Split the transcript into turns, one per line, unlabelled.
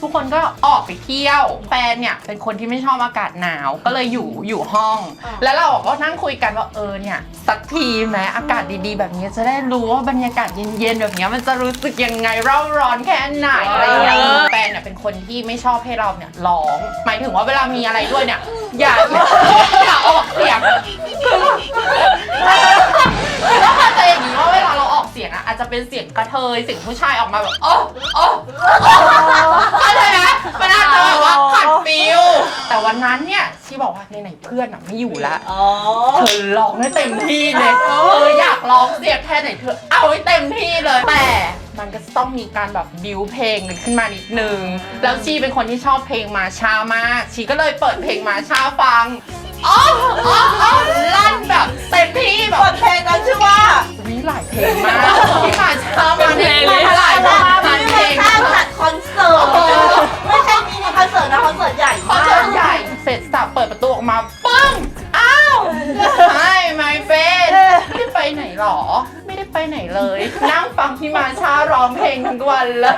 ทุกคนก็ออกไปเที่ยว แฟนเนี่ยเป็นคนที่ไม่ชอบอากาศหนาว ก็เลยอยู่อยู่ห้อง แล้วเราก็นั่งคุยกันว่าเออเนี่ยสักทีไหมอากาศดีๆ แบบนี้จะได้รู้ว่าบรรยากาศเย็นๆแบบเนี้ยมันจะรู้สึกยังไงเร่าร้อนแค่ไหนอะไรอย่างเงี้ยแฟนเนี่ยเป็นคนที่ไม่ชอบให้เราเนี่ยร้อง หมายถึงว่าเวลามีอะไรด้วยเนี่ยอย่าอย่าออกเสียง จจะเป็นเสียงกระเทยเสียงผู้ชายออกมาแบบโอ้โอ้เข้าใจไหมมันอาจจะแบบว่าขัดฟิลแต่วันนั้นเนี่ยชีบอกว่าไหนๆเพื่อนอะไม่อยู่แล้ว
อ๋อ
เธอร้องให้เต็มที่เลยเอออยากร้องเสียงแค่ไหนเธอเอาให้เต็มที่เลยแต่มันก็ต้องมีการแบบบิวเพลงกันขึ้นมานิดนึง แล้วชีเป็นคนที่ชอบเพลงมาชามาก ชีก็เลยเปิดเพลงมาชาฟังอ๋ออ๋ออ๋อลั่นแบบเต็มที่แบบ
บทเพลงนั้นชื่อว่า
วิหลายเพลงมาก ออกมาปึ้ง อ้าวใช่ไมเฟนไม่ได้ไปไหนหรอ ไม่ได้ไปไหนเลย นั่งฟังพี่มาชาร้องเพลงทั้งวันเลย